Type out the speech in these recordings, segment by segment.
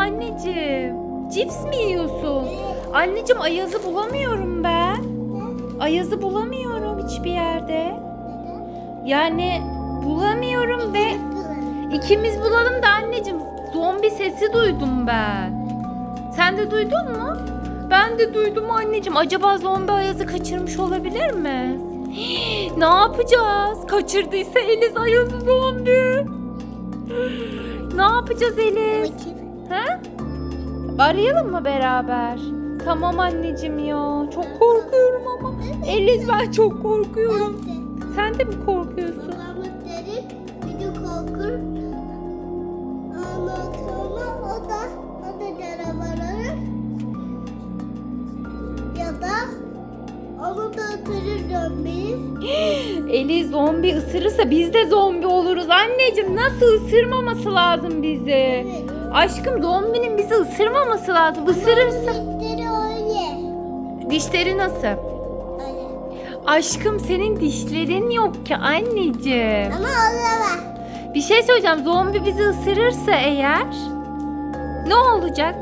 anneciğim? Cips mi yiyorsun? Anneciğim Ayaz'ı bulamıyorum ben. Ayaz'ı bulamıyorum hiçbir yerde. Yani bulamıyorum ve ikimiz bulalım da anneciğim zombi sesi duydum ben. Sen de duydun mu? Ben de duydum anneciğim. Acaba zombi Ayaz'ı kaçırmış olabilir mi? Ne yapacağız? Kaçırdıysa Eliz Ayaz'ı zombi. Ne yapacağız Eliz? Ha? Arayalım mı beraber? Tamam anneciğim ya. Çok korkuyorum ama. Eliz ben çok korkuyorum. Sen de mi korkuyorsun? Sonra o da, o da canavarları. Da ötürür dönmeyi. Eli zombi ısırırsa biz de zombi oluruz. Anneciğim nasıl ısırmaması lazım bizi? Evet. Aşkım zombinin bizi ısırmaması lazım. Isırırsa. Dişleri öyle. Dişleri nasıl? Öyle. Aşkım senin dişlerin yok ki anneciğim. Ama var. Bir şey söyleyeceğim. Zombi bizi ısırırsa eğer ne olacak?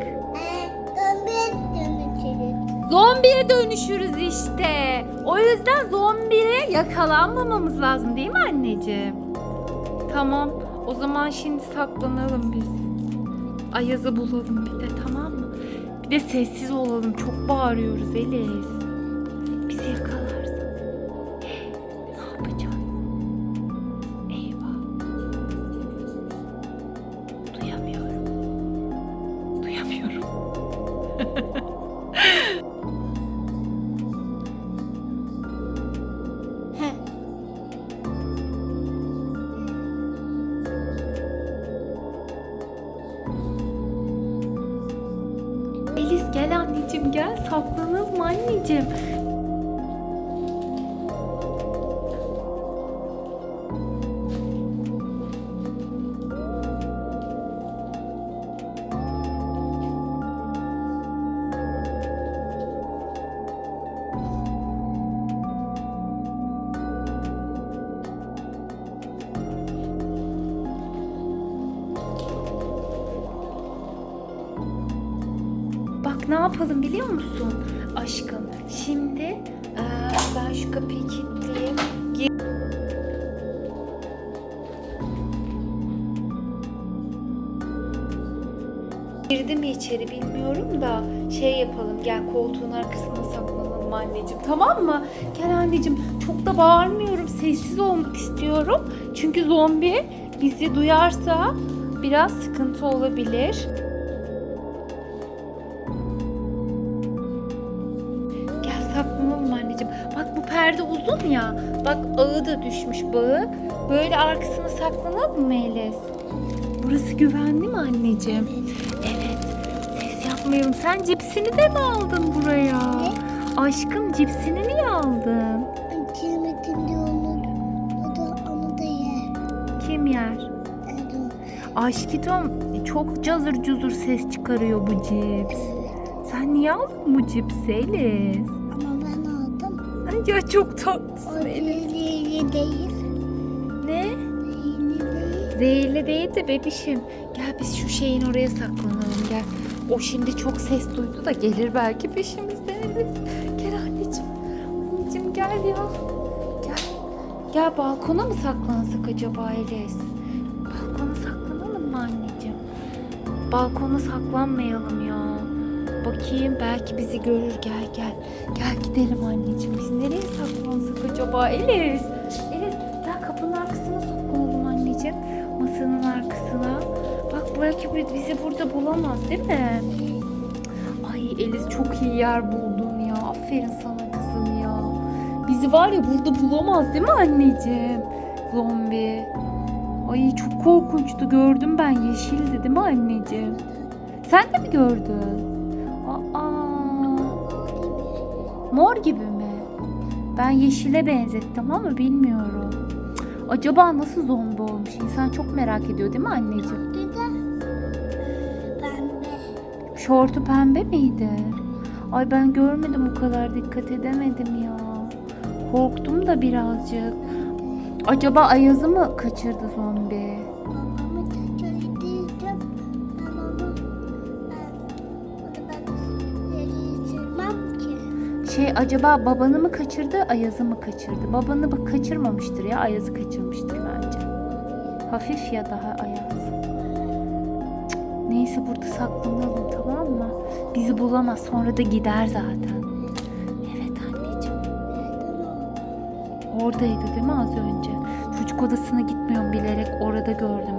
Zombiye dönüşürüz işte. O yüzden zombiye yakalanmamamız lazım değil mi anneciğim? Tamam. O zaman şimdi saklanalım biz. Ayaz'ı bulalım bir de tamam mı? Bir de sessiz olalım. Çok bağırıyoruz Eliz. Bizi yakalarsa. Ne yapacağız? Eyvah. Duyamıyorum. Duyamıyorum. Eliz gel anneciğim gel saklanalım anneciğim. Bak ne yapalım biliyor musun aşkım? Şimdi eee, ben şu kapıyı kilitleyeyim. Gir- Girdi mi içeri bilmiyorum da şey yapalım gel koltuğun arkasına saklanalım anneciğim tamam mı? Gel anneciğim çok da bağırmıyorum sessiz olmak istiyorum. Çünkü zombi bizi duyarsa biraz sıkıntı olabilir. Perde uzun ya. Bak ağı da düşmüş bağı. Böyle arkasına saklanalım mı Eliz? Burası güvenli mi anneciğim? Evet. Ses yapmayalım. Sen cipsini de mi aldın buraya? Ne? Aşkım cipsini niye aldın? Kıymetinde olur. O da onu da yer. Kim yer? Evet. Aşkitom çok cazır cuzur ses çıkarıyor bu cips. Sen niye aldın bu cipsi Eliz? Ya çok tatlısın Eliz. zehirli değil. Ne? Zehirli değil. Zehirli değil de bebişim. Gel biz şu şeyin oraya saklanalım gel. O şimdi çok ses duydu da gelir belki peşimizden Eliz. Gel anneciğim. Anneciğim gel ya. Gel. Gel balkona mı saklansak acaba Eliz? Balkona saklanalım mı anneciğim? Balkona saklanmayalım ya. Bakayım belki bizi görür gel gel. Gel gidelim anneciğim. Biz nereye saklansak acaba Eliz? Eliz gel kapının arkasına saklanalım anneciğim. Masanın arkasına. Bak belki bi- bizi burada bulamaz değil mi? Ay Eliz çok iyi yer buldun ya. Aferin sana kızım ya. Bizi var ya burada bulamaz değil mi anneciğim? Zombi. Ay çok korkunçtu gördüm ben yeşildi değil mi anneciğim? Sen de mi gördün? Mor gibi mi? Ben yeşile benzettim ama bilmiyorum. Acaba nasıl zombi olmuş? İnsan çok merak ediyor değil mi anneciğim? Pembe. Şortu pembe miydi? Ay ben görmedim o kadar dikkat edemedim ya. Korktum da birazcık. Acaba Ayaz'ı mı kaçırdı zombi? Babamı da Şey acaba babanı mı kaçırdı, Ayaz'ı mı kaçırdı? Babanı kaçırmamıştır ya, Ayaz'ı kaçırmıştır bence. Hafif ya daha Ayaz. Neyse burada saklanalım tamam mı? Bizi bulamaz sonra da gider zaten. Evet anneciğim. Oradaydı değil mi az önce? Çocuk odasına gitmiyorum bilerek orada gördüm